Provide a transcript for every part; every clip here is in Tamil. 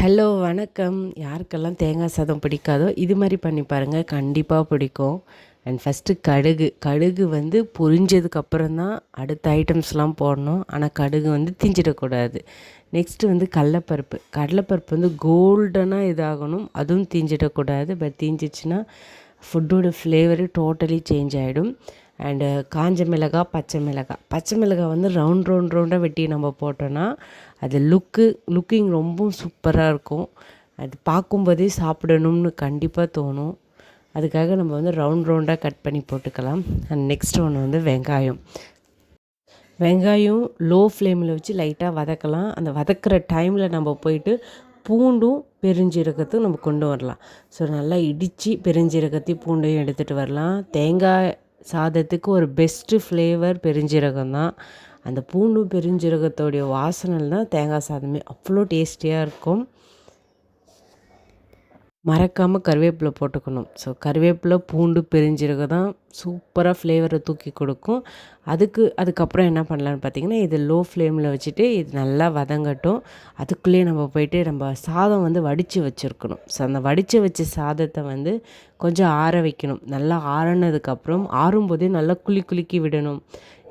ஹலோ வணக்கம். யாருக்கெல்லாம் தேங்காய் சாதம் பிடிக்காதோ இது மாதிரி பண்ணி பாருங்கள் கண்டிப்பாக பிடிக்கும். அண்ட் ஃபஸ்ட்டு கடுகு. கடுகு வந்து பொரிஞ்சதுக்கப்புறம் தான் அடுத்த ஐட்டம்ஸ்லாம் போடணும். ஆனால் கடுகு வந்து தீஞ்சிடக்கூடாது. நெக்ஸ்ட்டு வந்து கடலப்பருப்பு. கடலைப்பருப்பு வந்து கோல்டனாக இதாகணும். அதுவும் திஞ்சிடக்கூடாது. பட் தீஞ்சிச்சுன்னா ஃபுட்டோட ஃப்ளேவரு டோட்டலி சேஞ்ச் ஆகிடும் அண்டு காஞ்ச மிளகாய் பச்சை மிளகாய் பச்சை மிளகாய் வந்து ரவுண்ட் ரவுண்ட் ரவுண்டாக வெட்டி நம்ம போட்டோன்னா அது லுக்கு லுக்கிங் ரொம்ப சூப்பராக இருக்கும். அது பார்க்கும்போதே சாப்பிடணும்னு கண்டிப்பாக தோணும். அதுக்காக நம்ம வந்து ரவுண்ட் ரவுண்டாக கட் பண்ணி போட்டுக்கலாம். அண்ட் நெக்ஸ்ட் ஒன்று வந்து வெங்காயம். வெங்காயம் லோ ஃப்ளேமில் வச்சு லைட்டாக வதக்கலாம். அந்த வதக்கிற டைமில் நம்ம போயிட்டு பூண்டும் பெருஞ்சீரகத்தையும் நம்ம கொண்டு வரலாம். ஸோ நல்லா இடித்து பெருஞ்சீரகத்தையும் பூண்டையும் எடுத்துகிட்டு வரலாம். தேங்காய் சாதத்துக்கு ஒரு பெஸ்ட்டு ஃப்ளேவர் பெருஞ்சீரகம் தான். அந்த பூண்டு பெருஞ்சீரகத்தோடைய வாசனை தான் தேங்காய் சாதமே அவ்வளோ டேஸ்டியாக இருக்கும். மறக்காமல் கருவேப்பிலை போட்டுக்கணும். ஸோ கருவேப்பிலை பூண்டு பெருஞ்சீரகம் தான் சூப்பராக ஃப்ளேவரை தூக்கி கொடுக்கும். அதுக்கு அதுக்கப்புறம் என்ன பண்ணலான்னு பார்த்தீங்கன்னா இது லோ ஃப்ளேமில் வச்சுட்டு இது நல்லா வதங்கட்டும். அதுக்குள்ளேயே நம்ம போயிட்டு நம்ம சாதம் வந்து வடித்து வச்சுருக்கணும். ஸோ அந்த வடித்து வச்ச சாதத்தை வந்து கொஞ்சம் ஆற வைக்கணும். நல்லா ஆறினதுக்கப்புறம் ஆறும்போதே நல்லா குளி குலுக்கி விடணும்.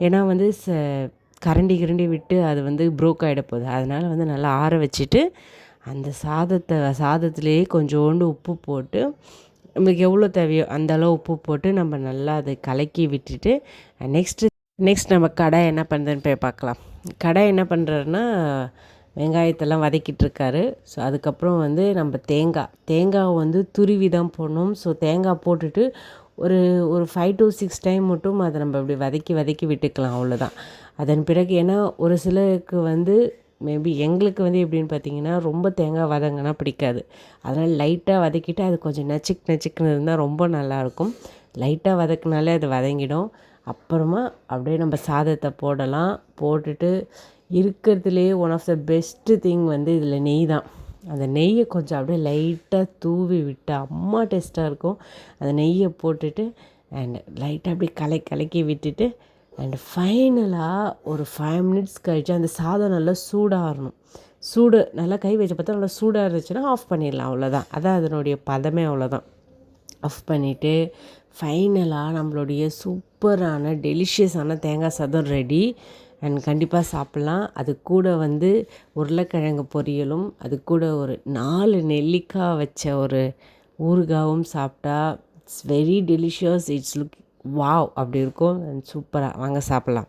ஏன்னா வந்து ச கரண்டி கிரண்டி விட்டு அது வந்து ப்ரோக் ஆகிட போகுது. அதனால் வந்து நல்லா ஆற வச்சுட்டு அந்த சாதத்தை சாதத்துலேயே கொஞ்சோண்டு உப்பு போட்டு நமக்கு எவ்வளோ தேவையோ அந்த அளவு உப்பு போட்டு நம்ம நல்லா அதை கலக்கி விட்டுட்டு நெக்ஸ்ட்டு நெக்ஸ்ட் நம்ம கடை என்ன பண்ணுறதுன்னு போய் பார்க்கலாம். கடை என்ன பண்ணுறாருன்னா வெங்காயத்தெல்லாம் வதக்கிட்டுருக்காரு ஸோ அதுக்கப்புறம் வந்து நம்ம தேங்காய். தேங்காய் வந்து துருவி தான் போடணும். ஸோ தேங்காய் போட்டுட்டு ஒரு ஒரு ஃபைவ் டு சிக்ஸ் டைம் மட்டும் அதை நம்ம அப்படி வதக்கி வதக்கி விட்டுக்கலாம் அவ்வளோதான் அதன் பிறகு ஏன்னா ஒரு சிலருக்கு வந்து மேபி எங்களுக்கு வந்து எப்படின்னு பார்த்தீங்கன்னா ரொம்ப தேங்காய் வதங்கினா பிடிக்காது. அதனால் லைட்டாக வதக்கிட்டு அது கொஞ்சம் நச்சுக் நச்சுக்குன்னு இருந்தால் ரொம்ப நல்லாயிருக்கும். லைட்டாக வதக்குனாலே அது வதங்கிடும். அப்புறமா அப்படியே நம்ம சாதத்தை போடலாம். போட்டுட்டு இருக்கிறதுலே one of the best thing வந்து இதில் நெய் தான். அந்த நெய்யை கொஞ்சம் அப்படியே லைட்டாக தூவி விட்டு அம்மா டேஸ்ட்டாக இருக்கும். அந்த நெய்யை போட்டுட்டு அண்ட் லைட்டாக அப்படியே கலை கலக்கி விட்டுட்டு அண்ட் ஃபைனலாக ஒரு ஃபைவ் மினிட்ஸ் கழித்து அந்த சாதம் நல்லா சூடாகணும் சூடு நல்லா கை வச்சு பார்த்தா நல்லா சூடாக இருந்துச்சுன்னா ஆஃப் பண்ணிடலாம் அவ்வளோதான் அதான் அதனுடைய பதமே அவ்வளோதான் ஆஃப் பண்ணிவிட்டு ஃபைனலாக நம்மளுடைய சூப்பரான டெலிஷியஸான தேங்காய் சாதம் ரெடி அண்ட் கண்டிப்பாக சாப்பிட்லாம். அது கூட வந்து உருளைக்கிழங்கு பொரியலும் அது கூட ஒரு நாலு நெல்லிக்காய் வச்ச ஒரு ஊறுகாவும் சாப்பிட்டா it's very delicious it's look wow அப்படி இருக்கும். சூப்பராக வாங்க சாப்பிட்லாம்.